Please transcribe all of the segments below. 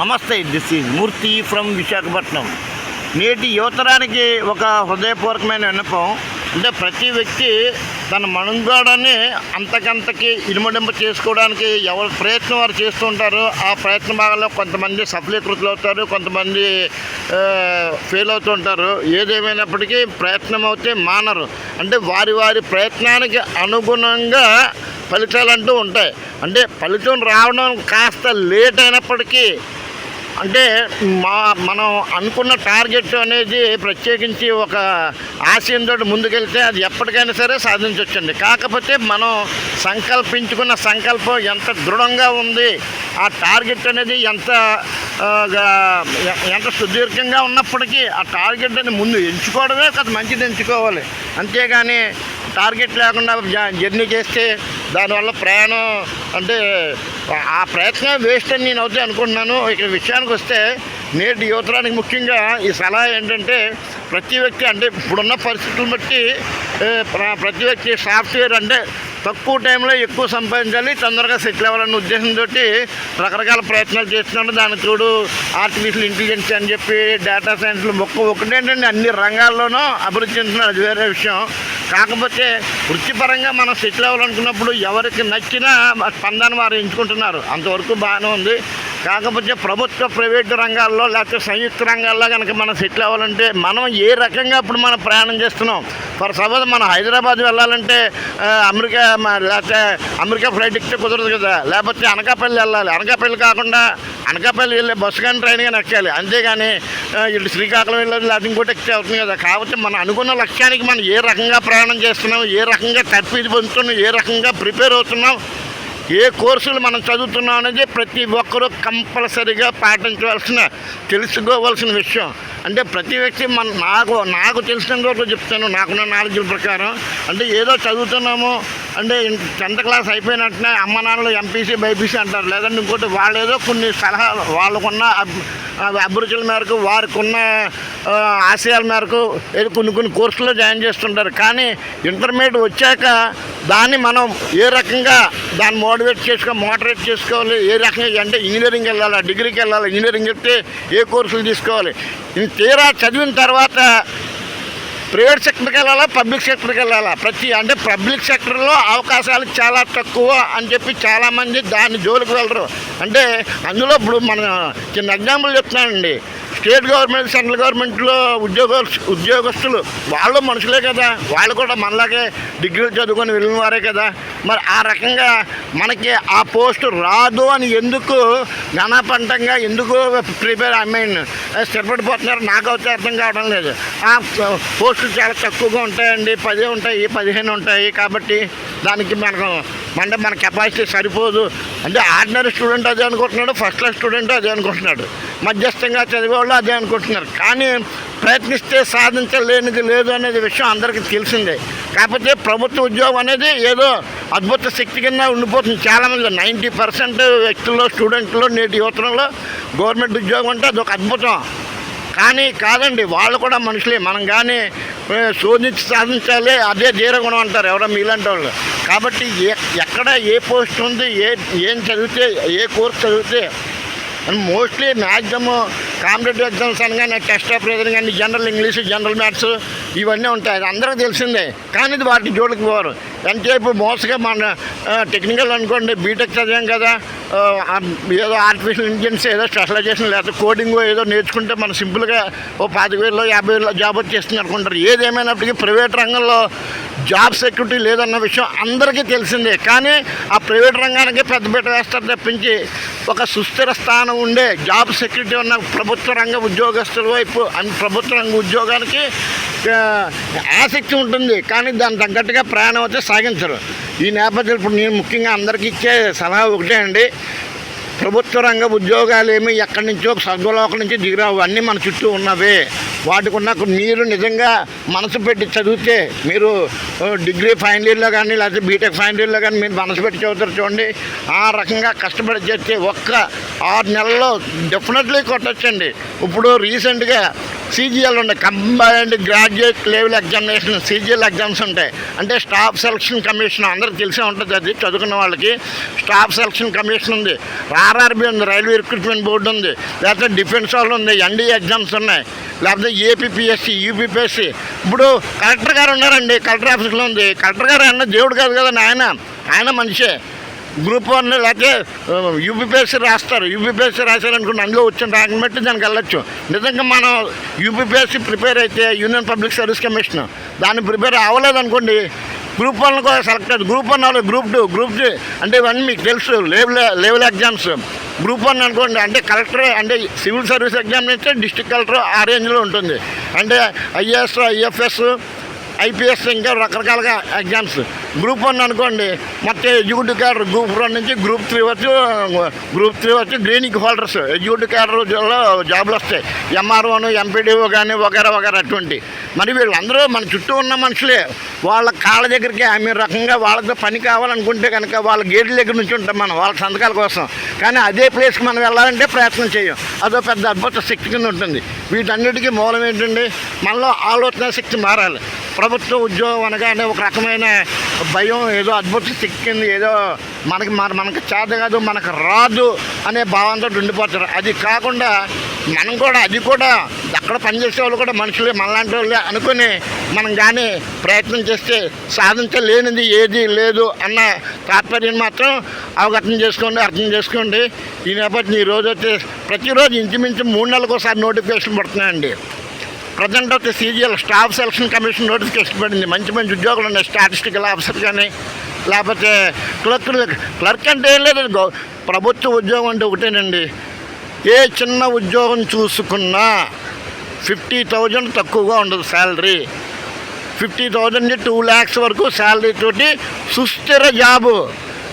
నమస్తే this is Murthy from Visakhapatnam నేటి యువతరానికి ఒక హృదయపూర్వకమైన విన్నపం అంటే ప్రతి వ్యక్తి తన మనుగడని అంతకంతకి ఇనుమడింప చేసుకోవడానికి ఎవరు ప్రయత్నం వారు చేస్తూ ఉంటారు ఆ ప్రయత్న భాగంలో కొంతమంది సఫలీకృతులు అవుతారు కొంతమంది ఫెయిల్ అవుతూ ఉంటారు. ఏదేమైనప్పటికీ ప్రయత్నం అవుతే మానరు. అంటే వారి వారి ప్రయత్నానికి అనుగుణంగా ఫలితాలు అంటూ ఉంటాయి. అంటే ఫలితం రావడం కాస్త లేట్ అయినప్పటికీ అంటే మా మనం అనుకున్న టార్గెట్ అనేది ప్రత్యేకించి ఒక ఆశయంతో ముందుకెళ్తే అది ఎప్పటికైనా సరే సాధించవచ్చండి కాకపోతే మనం సంకల్పించుకున్న సంకల్పం ఎంత దృఢంగా ఉంది ఆ టార్గెట్ అనేది ఎంత ఎంత సుదీర్ఘంగా ఉన్నప్పటికీ ఆ టార్గెట్ అని ముందు ఎంచుకోవడమే కదా మంచిది ఎంచుకోవాలి. అంతేగాని టార్గెట్ లేకుండా జర్నీ చేస్తే దానివల్ల ప్రయాణం అంటే ఆ ప్రయత్నం వేస్ట్ అని నేను అవుతే అనుకుంటున్నాను. ఇక్కడ విషయానికి వస్తే నేటి యువతరానికి ముఖ్యంగా ఈ సలహా ఏంటంటే ప్రతి వ్యక్తి అంటే ఇప్పుడున్న పరిస్థితులను బట్టి ప్ర- ప్రతి వ్యక్తి సాఫ్ట్వేర్ అంటే తక్కువ టైంలో ఎక్కువ సంపాదించాలి తొందరగా సెటిల్ అవ్వాలన్న ఉద్దేశంతో రకరకాల ప్రయత్నాలు చేస్తున్నాడు. దానికి తోడు ఆర్టిఫిషియల్ ఇంటెలిజెన్స్ అని చెప్పి డేటా సైన్స్లు మొక్క ఒకటేంటండి అన్ని రంగాల్లోనూ అభివృద్ధి చెందుతున్నాడు అది వేరే విషయం. కాకపోతే వృత్తిపరంగా మనం సెటిల్ అవ్వాలనుకున్నప్పుడు ఎవరికి నచ్చినా స్పందాన్ని వారు ఎంచుకుంటున్నారు. అంతవరకు బాగానే ఉంది. కాకపోతే ప్రభుత్వ ప్రైవేటు రంగాల్లో లేకపోతే సంయుక్త రంగాల్లో కనుక మనం సెటిల్ అవ్వాలంటే మనం ఏ రకంగా ఇప్పుడు మనం ప్రయాణం చేస్తున్నాం? ఫర్ సపోజ్ మనం హైదరాబాద్ వెళ్ళాలంటే అమెరికా లేకపోతే అమెరికా ఫ్లైట్ ఎక్కితే కుదరదు కదా. లేకపోతే అనకాపల్లి వెళ్ళాలి. అనకాపల్లి కాకుండా అనకాపల్లి వెళ్ళే బస్సు కానీ ట్రైన్ కానీ ఎక్కాలి అంతేగాని ఇటు శ్రీకాకుళం వెళ్ళాలి లేకపోతే ఇంకోటి ఎక్కితే అవుతుంది కదా. కాబట్టి మనం అనుకున్న లక్ష్యానికి మనం ఏ రకంగా ప్రయాణం చేస్తున్నాం ఏ రకంగా తర్ఫీదు పొందుతున్నాం ఏ రకంగా ప్రిపేర్ అవుతున్నాం ఏ కోర్సులు మనం చదువుతున్నాం అనేది ప్రతి ఒక్కరూ కంపల్సరీగా పాటించవలసిన తెలుసుకోవాల్సిన విషయం. అంటే ప్రతి వ్యక్తి మన నాకు నాకు తెలిసిన వరకు చెప్తాను. నాకున్న నాలెడ్జ్ ప్రకారం. అంటే ఏదో చదువుతున్నాము అంటే టెన్త్ క్లాస్ అయిపోయినట్టునే అమ్మ నాన్నలు ఎంపీసీ బైపీసీ అంటారు. లేదంటే ఇంకోటి వాళ్ళు ఏదో కొన్ని సలహాలు వాళ్ళకున్న అభిరుచుల మేరకు వారికి ఉన్న ఆశయాల మేరకు కొన్ని కొన్ని కోర్సులో జాయిన్ చేస్తుంటారు. కానీ ఇంటర్మీడియట్ వచ్చాక దాన్ని మనం ఏ రకంగా దాన్ని మోటివేట్ చేసుకో మోటివేట్ చేసుకోవాలి ఏ రకంగా అంటే ఇంజనీరింగ్ వెళ్ళాలా డిగ్రీకి వెళ్ళాలి ఇంజనీరింగ్ చెప్తే ఏ కోర్సులు తీసుకోవాలి. ఇది తీరా చదివిన తర్వాత ప్రైవేట్ సెక్టర్కి వెళ్ళాలా పబ్లిక్ సెక్టర్కి వెళ్ళాలా? ప్రతి అంటే పబ్లిక్ సెక్టర్లో అవకాశాలు చాలా తక్కువ అని చెప్పి చాలామంది దాని జోలికి వెళ్ళరు. అంటే అందులో ఇప్పుడు మన చిన్న ఎగ్జాంపుల్ చెప్తున్నానండి. స్టేట్ గవర్నమెంట్ సెంట్రల్ గవర్నమెంట్లో ఉద్యోగ ఉద్యోగస్తులు వాళ్ళు మనుషులే కదా. వాళ్ళు కూడా మనలాగే డిగ్రీలు చదువుకొని వెళ్ళిన వారే కదా. మరి ఆ రకంగా మనకి ఆ పోస్ట్ రాదు అని ఎందుకు ఘనపంటంగా ఎందుకు ప్రిపేర్ ఐ మీన్ స్థిరపడిపోతున్నారు? నాకు అయితే అర్థం కావడం లేదు. ఆ పోస్టులు చాలా తక్కువగా ఉంటాయండి. పది ఉంటాయి పదిహేను ఉంటాయి కాబట్టి దానికి మనకు అంటే మన కెపాసిటీ సరిపోదు. అంటే ఆర్డినరీ స్టూడెంట్ అదే అనుకుంటున్నాడు ఫస్ట్ క్లాస్ స్టూడెంట్ అదే అనుకుంటున్నాడు. మధ్యస్థంగా చదివేవాళ్ళు అదే అనుకుంటున్నారు. కానీ ప్రయత్నిస్తే సాధించలేనిది లేదు అనేది విషయం అందరికీ తెలిసిందే. కాకపోతే ప్రభుత్వ ఉద్యోగం అనేది ఏదో అద్భుత శక్తి కింద ఉండిపోతుంది. చాలామంది నైంటీ పర్సెంట్ వ్యక్తుల్లో స్టూడెంట్లో నేటి యువతరంలో గవర్నమెంట్ ఉద్యోగం అంటే అదొక అద్భుతం. కానీ కాదండి వాళ్ళు కూడా మనుషులే. మనం కానీ శోధించి సాధించాలి అదే ధీరగుణం అంటారు ఎవరో మీలాంటి వాళ్ళు. కాబట్టి ఎక్కడ ఏ పోస్ట్ ఉంది ఏ ఏం చదివితే ఏ కోర్స్ చదివితే మోస్ట్లీ మ్యాక్సిమం కాంపిటేటివ్ ఎగ్జామ్స్ అనగానే టెస్ట్ ఆఫ్ రీజనింగ్ కానీ జనరల్ ఇంగ్లీష్ జనరల్ మ్యాథ్స్ ఇవన్నీ ఉంటాయి. అది అందరికీ తెలిసిందే. కానీ ఇది వాటి జోలికి పోరు. ఎంతసేపు మోసగా మన టెక్నికల్ అనుకోండి బీటెక్ చదివాం కదా ఏదో ఆర్టిఫిషియల్ ఇంటెలిజెన్స్ ఏదో స్పెషలైజేషన్ లేదా కోడింగ్ ఏదో నేర్చుకుంటే మనం సింపుల్గా ఓ పాతిక వేలలో యాభై వేలలో జాబ్ వచ్చేస్తుంది అనుకుంటారు. ఏదేమైనప్పటికీ ప్రైవేట్ రంగంలో జాబ్ సెక్యూరిటీ లేదన్న విషయం అందరికీ తెలిసిందే. కానీ ఆ ప్రైవేట్ రంగానికి పెద్దపీట వేస్తారు తప్పించి ఒక సుస్థిర స్థానం ఉండే జాబ్ సెక్యూరిటీ ఉన్న ప్రభుత్వ రంగ ఉద్యోగస్తుల వైపు అండ్ ప్రభుత్వ రంగ ఉద్యోగానికి ఆసక్తి ఉంటుంది కానీ దాని తగ్గట్టుగా ప్రయాణం అయితే సాగించరు. ఈ నేపథ్యంలో ఇప్పుడు నేను ముఖ్యంగా అందరికీ ఇచ్చే సలహా ఒకటే అండి ప్రభుత్వ రంగ ఉద్యోగాలు ఏమి ఎక్కడి నుంచో స్వర్గలోకం నుంచి దిగిరావు అన్నీ మన చుట్టూ ఉన్నవే. వాటికి ఉన్న మీరు నిజంగా మనసు పెట్టి చదివితే మీరు డిగ్రీ ఫైనల్ ఇయర్లో కానీ లేకపోతే బీటెక్ ఫైనల్ ఇయర్లో కానీ మీరు మనసు పెట్టి చదువుతారు చూడండి ఆ రకంగా కష్టపడి చేస్తే ఒక్క ఆరు నెలల్లో డెఫినెట్లీ కొట్టచ్చండి. ఇప్పుడు రీసెంట్గా సీజీఎల్ ఉంటాయి combined graduate level examination CGL exams ఉంటాయి. అంటే స్టాఫ్ సెలక్షన్ కమిషన్ అందరికి తెలిసే ఉంటుంది అది చదువుకున్న వాళ్ళకి. స్టాఫ్ సెలక్షన్ కమిషన్ ఉంది. ఆర్ఆర్బీ ఉంది రైల్వే రిక్రూట్మెంట్ బోర్డు ఉంది. లేకపోతే డిఫెన్స్ వాళ్ళు ఉంది ఎన్డీఏ ఎగ్జామ్స్ ఉన్నాయి. లేకపోతే ఏపీపీఎస్సీ యూపీపీఎస్సి. ఇప్పుడు కలెక్టర్ గారు ఉన్నారండి కలెక్టర్ ఆఫీస్లో ఉంది. కలెక్టర్ గారు అన్న దేవుడు కాదు కదా ఆయన ఆయన మనిషే. గ్రూప్ వన్ లేకపోతే యూపీపీఎస్సీ రాస్తారు. యూపీపీఎస్సీ రాశారనుకోండి అందులో వచ్చిన ర్యాంక్ బట్టి దానికి వెళ్ళొచ్చు. నిజంగా మనం యూపీపీఎస్సీ ప్రిపేర్ అయితే యూనియన్ పబ్లిక్ సర్వీస్ కమిషన్ దాన్ని ప్రిపేర్ అవ్వలేదనుకోండి గ్రూప్ వన్ కూడా సెలెక్ట్ అయ్యారు గ్రూప్ వన్ వాళ్ళు గ్రూప్ టూ గ్రూప్ త్రీ అంటే ఇవన్నీ మీకు తెలుసు. Level level exams. Group one అనుకోండి అంటే కలెక్టర్ అంటే సివిల్ సర్వీస్ ఎగ్జామ్ అయితే డిస్ట్రిక్ట్ కలెక్టర్ ఆ రేంజ్లో ఉంటుంది. అంటే ఐఏఎస్ ఐఎఫ్ఎస్ ఐపీఎస్ ఇంకా రకరకాలుగా ఎగ్జామ్స్. గ్రూప్ వన్ అనుకోండి మొత్తం ఎగ్జిక్యూటివ్ క్యాడర్ గ్రూప్ వన్ నుంచి గ్రూప్ త్రీ వచ్చి గ్రూప్ త్రీ వచ్చి గ్రీనింగ్ హోల్డర్స్ ఎగ్జిక్యూటివ్ క్యాడర్లో జాబులు వస్తాయి. ఎంఆర్ఓను ఎంపీడీఓ కానీ వగేరా వగేరా అటువంటి. మరి వీళ్ళందరూ మన చుట్టూ ఉన్న మనుషులే. వాళ్ళ కాళ్ళ దగ్గరికి ఆమె రకంగా వాళ్ళతో పని కావాలనుకుంటే కనుక వాళ్ళ గేట్ల దగ్గర నుంచి ఉంటాం మనం వాళ్ళ సంతకాల కోసం. కానీ అదే ప్లేస్కి మనం వెళ్ళాలంటే ప్రయత్నం చేయం. అదో పెద్ద అద్భుత శక్తి కింద ఉంటుంది. వీటన్నిటికీ మూలం ఏంటండి? మనలో ఆలోచన శక్తి మారాలి. ప్రభుత్వ ఉద్యోగం అనగానే ఒక రకమైన భయం ఏదో అద్భుతం తిక్కింది ఏదో మనకి మన మనకి చేత కాదు మనకు రాదు అనే భావంతో ఉండిపోతారు. అది కాకుండా మనం కూడా అది కూడా అక్కడ పనిచేసే వాళ్ళు కూడా మనుషులే మనలాంటి వాళ్ళే అనుకుని మనం కానీ ప్రయత్నం చేస్తే సాధించలేనిది ఏది లేదు అన్న తాత్పర్యం మాత్రం అవగతం చేసుకోండి అర్థం చేసుకోండి. ఈ నేపథ్యం ఈరోజు రోజు వచ్చే ప్రతిరోజు ఇంచుమించు మూడు నెలలకు ఒకసారి నోటిఫికేషన్ పడుతున్నాయండి. ప్రజెంట్ అయితే CGL staff selection commission notification పడింది. మంచి మంచి ఉద్యోగులు ఉన్నాయి. స్టాటిస్టికల్ ఆఫీసర్ కానీ లేకపోతే క్లర్క్ క్లర్క్ అంటే ఏం లేదు. ప్రభుత్వ ఉద్యోగం అంటే ఒకటేనండి. ఏ చిన్న ఉద్యోగం చూసుకున్నా ఫిఫ్టీ థౌజండ్ తక్కువగా ఉండదు salary. Fifty thousand two lakhs వరకు శాలరీ తోటి సుస్థిర జాబు.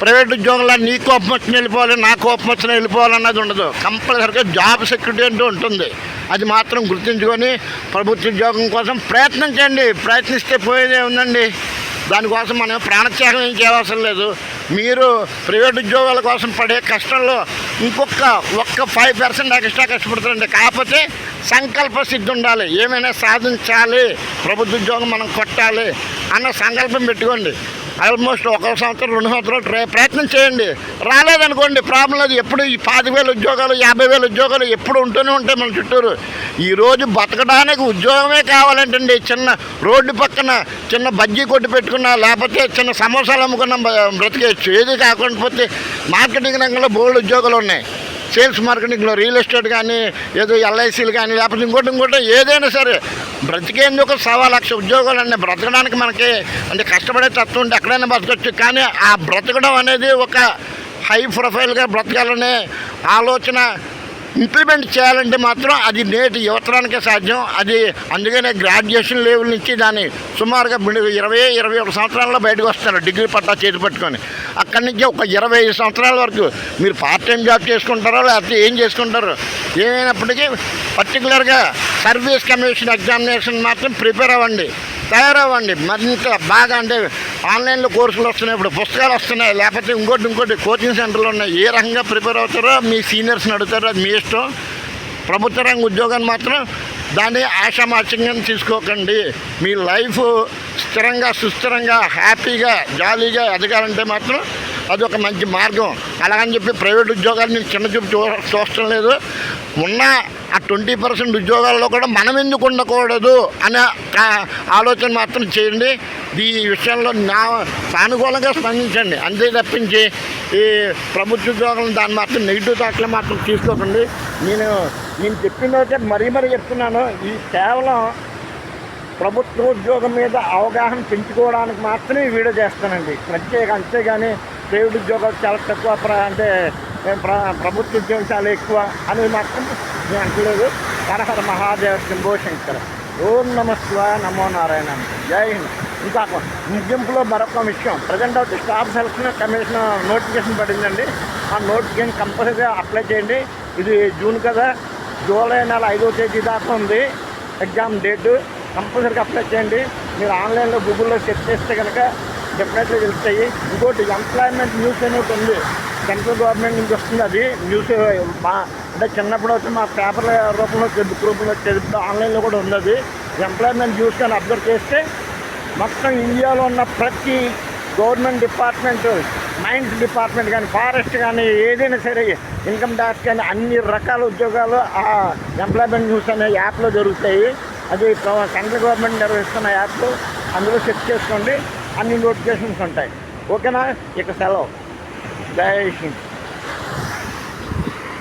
ప్రైవేట్ ఉద్యోగంలో నీ కోపం వచ్చిన వెళ్ళిపోవాలి నా కోపం వచ్చిన వెళ్ళిపోవాలన్నది ఉండదు. కంపల్సరిగా జాబ్ సెక్యూరిటీ అంటూ ఉంటుంది. అది మాత్రం గుర్తుంచుకొని ప్రభుత్వ ఉద్యోగం కోసం ప్రయత్నం చేయండి. ప్రయత్నిస్తే పోయేదే ఉందండి. దానికోసం మనం ప్రాణత్యాగం ఏం చేయవలసిన లేదు. మీరు ప్రైవేట్ ఉద్యోగాల కోసం పడే కష్టంలో ఇంకొక ఒక్క ఫైవ్ పర్సెంట్ ఎక్స్ట్రా కష్టపడుతుందండి కాకపోతే సంకల్ప సిద్ధి ఉండాలి. ఏమైనా సాధించాలి. ప్రభుత్వ ఉద్యోగం మనం కొట్టాలి అన్న సంకల్పం పెట్టుకోండి. ఆల్మోస్ట్ ఒక సంవత్సరం రెండు సంవత్సరాలు ట్రై ప్రయత్నం చేయండి. రాలేదనుకోండి ప్రాబ్లం లేదు. ఎప్పుడు ఈ పాతి వేల ఉద్యోగాలు యాభై వేల ఉద్యోగాలు ఎప్పుడు ఉంటూనే ఉంటాయి మన చుట్టూరు. ఈరోజు బతకడానికి ఉద్యోగమే కావాలంటండి. చిన్న రోడ్డు పక్కన చిన్న బజ్జీ కొట్టి పెట్టుకున్నా లేకపోతే చిన్న సమోసాలు అమ్ముకున్న బ్రతికేయచ్చు. ఏది కాకుండా పోతే మార్కెటింగ్ రంగంలో బోల్డ్ ఉద్యోగాలు ఉన్నాయి. సేల్స్ మార్కెటింగ్లో రియల్ ఎస్టేట్ కానీ ఏదో ఎల్ఐసీలు కానీ లేకపోతే ఇంకోటి ఇంకోటి ఏదైనా సరే బ్రతికేందుకు సవా లక్ష ఉద్యోగాలు అన్నీ బ్రతకడానికి మనకి అంటే కష్టపడే తత్వం ఉంటే ఎక్కడైనా బ్రతకచ్చు. కానీ ఆ బ్రతకడం అనేది ఒక హై ప్రొఫైల్గా బ్రతకాలనే ఆలోచన ఇంప్లిమెంట్ చేయాలంటే మాత్రం అది నేటి యువతరానికే సాధ్యం. అది అందుకనే గ్రాడ్యుయేషన్ లెవెల్ నుంచి దాన్ని సుమారుగా ఇరవై ఇరవై ఒక సంవత్సరాల్లో బయటకు వస్తారు డిగ్రీ పట్టా చేతి పట్టుకొని. అక్కడి నుంచి ఒక ఇరవై ఐదు సంవత్సరాల వరకు మీరు పార్ట్ టైం జాబ్ చేసుకుంటారో లేకపోతే ఏం చేసుకుంటారు ఏమైనప్పటికీ పర్టికులర్గా సర్వీస్ కమిషన్ ఎగ్జామినేషన్ మాత్రం ప్రిపేర్ అవ్వండి. తయారవ్వండి. మరింత బాగా అంటే ఆన్లైన్లో కోర్సులు వస్తున్నాయి ఇప్పుడు పుస్తకాలు వస్తున్నాయి. లేకపోతే ఇంకోటి ఇంకోటి కోచింగ్ సెంటర్లు ఉన్నాయి. ఏ రకంగా ప్రిపేర్ అవుతారో మీ సీనియర్స్ని అడుగుతారో అది మీ ఇష్టం. ప్రభుత్వ రంగ ఉద్యోగాన్ని మాత్రం దాన్ని ఆశామాచంగా తీసుకోకండి. మీ లైఫ్ స్థిరంగా సుస్థిరంగా హ్యాపీగా జాలీగా ఎదగాలంటే మాత్రం అదొక మంచి మార్గం. అలాగని చెప్పి ప్రైవేట్ ఉద్యోగాలు నేను చిన్న చూపు చూ చూడటం లేదు. ఉన్న ఆ ట్వంటీ పర్సెంట్ ఉద్యోగాల్లో కూడా మనం ఎందుకు ఉండకూడదు అనే ఆలోచన మాత్రం చేయండి. ఈ విషయంలో నా సానుకూలంగా స్పందించండి. అంతే తప్పించి ఈ ప్రభుత్వ ఉద్యోగం దాన్ని మాత్రం నెగిటివ్ థాట్లు మాత్రం తీసుకోకండి. నేను నేను చెప్పినైతే మరీ మరీ చెప్తున్నాను. ఈ కేవలం ప్రభుత్వ ఉద్యోగం మీద అవగాహన పెంచుకోవడానికి మాత్రమే వీడియో చేస్తానండి. ప్రత్యేక అంతేగాని ప్రైవేట్ ఉద్యోగాలు చాలా తక్కువ ప్ర అంటే మేము ప్ర ప్రభుత్వ ఉద్యోగం చాలా ఎక్కువ అని మాత్రం నేను అంటలేదు హరహర మహాదేవ శంభో శంకర. ఓం నమ శివాయ నమో నారాయణ జై హింద్. ఇంకా ముగింపులో మరొక విషయం. ప్రజెంట్ అవుతే స్టాఫ్ సెలక్షన్ కమిషన్ నోటిఫికేషన్ పడిందండి. ఆ నోటిఫికేషన్ కంపల్సరీగా అప్లై చేయండి. ఇది జూన్ కదా. జూలై నెల ఐదో తేదీ దాకా ఉంది. ఎగ్జామ్ డేట్ కంపల్సరీగా అప్లై చేయండి. మీరు ఆన్లైన్లో గూగుల్లో సెర్చ్ చేస్తే కనుక డెఫినెట్లీ తెలుస్తాయి. ఇంకోటి ఎంప్లాయ్మెంట్ న్యూస్ అనేది ఉంది. సెంట్రల్ గవర్నమెంట్ నుంచి వస్తుంది అది. న్యూస్ మా అంటే చిన్నప్పుడు వచ్చి మా పేపర్ల రూపంలో బుక్ రూపంలో చదివితే ఆన్లైన్లో కూడా ఉంది అది. ఎంప్లాయ్మెంట్ న్యూస్ కానీ అబ్జర్వ్ చేస్తే మొత్తం ఇండియాలో ఉన్న ప్రతి గవర్నమెంట్ డిపార్ట్మెంట్ మైన్స్ డిపార్ట్మెంట్ కానీ ఫారెస్ట్ కానీ ఏదైనా సరే ఇన్కమ్ ట్యాక్స్ కానీ అన్ని రకాల ఉద్యోగాలు ఆ ఎంప్లాయ్మెంట్ న్యూస్ అనే యాప్లో జరుగుతాయి. అది సెంట్రల్ గవర్నమెంట్ నిర్వహిస్తున్న యాప్ అందులో చెక్ చేసుకోండి. అన్ని నోటిఫికేషన్స్ ఉంటాయి. ఓకేనా? ఇక సెలవు. జై హింద్.